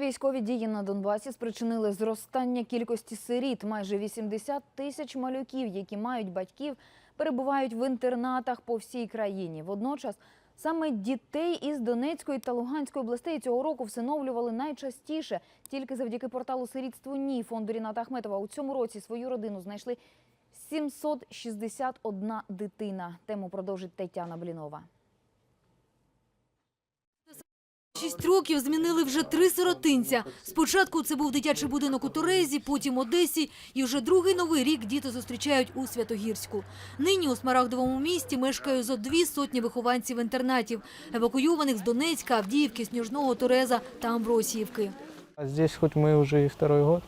Військові дії на Донбасі спричинили зростання кількості сиріт. Майже 80 тисяч малюків, які мають батьків, перебувають в інтернатах по всій країні. Водночас саме дітей із Донецької та Луганської областей цього року всиновлювали найчастіше. Тільки завдяки порталу «Сирітство НІ» фонду Ріната Ахметова у цьому році свою родину знайшли 761 дитина. Тему продовжить Тетяна Блінова Шість років змінили вже три сиротинця. Спочатку це був дитячий будинок у Торезі, потім Одесі, і вже другий новий рік діти зустрічають у Святогірську. Нині у Смарагдовому місті мешкає зо дві сотні вихованців інтернатів, евакуйованих з Донецька, Авдіївки, Сніжного, Тореза та Амбросіївки. А здесь хоть мы уже и второй год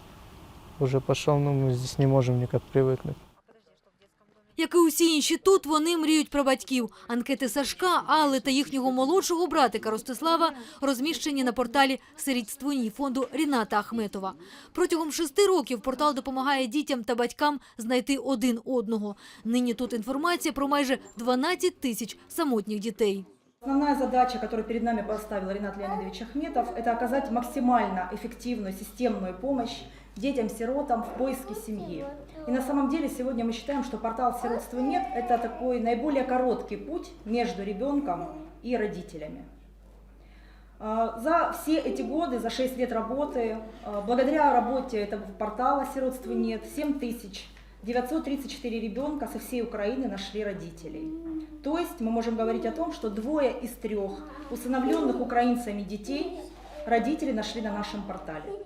уже пошел, но мы здесь не можем никак привыкнуть. Як і усі інші тут, вони мріють про батьків. Анкети Сашка, Алли та їхнього молодшого братика Ростислава розміщені на порталі сирідствуні фонду Ріната Ахметова. Протягом шести років портал допомагає дітям та батькам знайти один одного. Нині тут інформація про майже 12 тисяч самотніх дітей. Основная задача, которую перед нами поставил Ренат Леонидович Ахметов, это оказать максимально эффективную системную помощь детям-сиротам в поиске семьи. И на самом деле сегодня мы считаем, что портал «Сиротства нет» – это такой наиболее короткий путь между ребенком и родителями. А, За все эти годы, за 6 лет работы, а, благодаря работе этого портала «Сиротства нет», 7 тысяч 934 ребенка со всей Украины нашли родителей. То есть мы можем говорить о том, что двое из трех усыновленных украинцами детей родители нашли на нашем портале.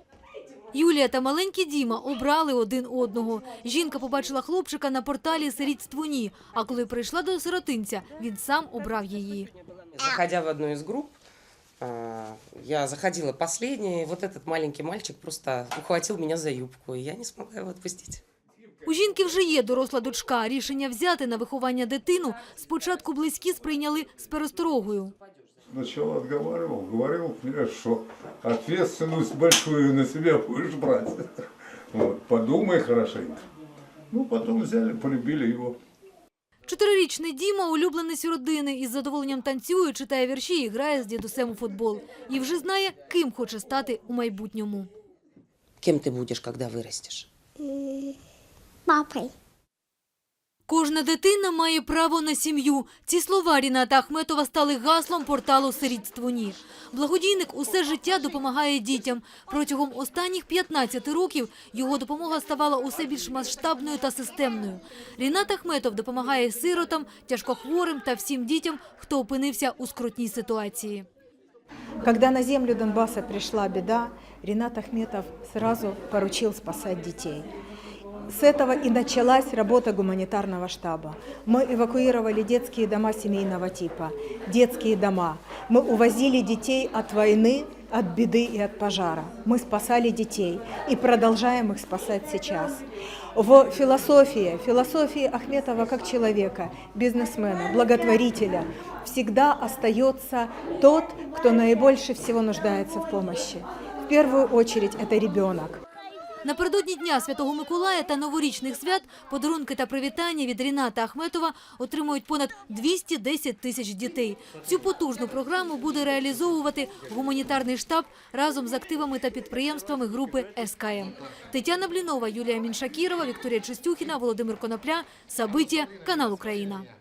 Юлія та маленький Діма обрали один одного. Жінка побачила хлопчика на порталі «Сирітство НІ», а коли прийшла до сиротинця, він сам обрав її. Заходя в одну из групп, а, я заходила последняя, и вот этот маленький мальчик просто ухватил меня за юбку, и я не смогла его отпустить. У жінки вже є доросла дочка. Рішення взяти на виховання дитину спочатку близькі сприйняли з пересторогою. Сначала отговаривал, говорил, что ответственность большую на себя будешь брать. Вот, подумай хорошенько. Ну, потом взяли, полюбили его. Чотирирічний Діма – улюбленець родини. Із задоволенням танцює, читає вірші і грає з дідусем у футбол. І вже знає, ким хоче стати у майбутньому. Кем ты будешь, когда вырастешь? Папой. Кожна дитина має право на сім'ю. Ці слова Ріната Ахметова стали гаслом порталу «Сирітство НІ». Благодійник усе життя допомагає дітям. Протягом останніх 15 років його допомога ставала усе більш масштабною та системною. Рінат Ахметов допомагає сиротам, тяжкохворим та всім дітям, хто опинився у скрутній ситуації. Когда на землю Донбасса пришла беда, Ренат Ахметов сразу поручил спасать детей. С этого и началась работа гуманитарного штаба. Мы эвакуировали детские дома семейного типа, детские дома. Мы увозили детей от войны, от беды и от пожара. Мы спасали детей и продолжаем их спасать сейчас. В философии, философии Ахметова как человека, бизнесмена, благотворителя, всегда остается тот, кто наибольше всего нуждается в помощи. В первую очередь это ребенок. Напередодні Дня Святого Миколая та новорічних свят подарунки та привітання від Ріната Ахметова отримують понад 210 тисяч дітей. Цю потужну програму буде реалізовувати гуманітарний штаб разом з активами та підприємствами групи СКМ. Тетяна Блінова, Юлія Міншакірова, Вікторія Чистюхіна, Володимир Конопля, Сабиття, канал Україна.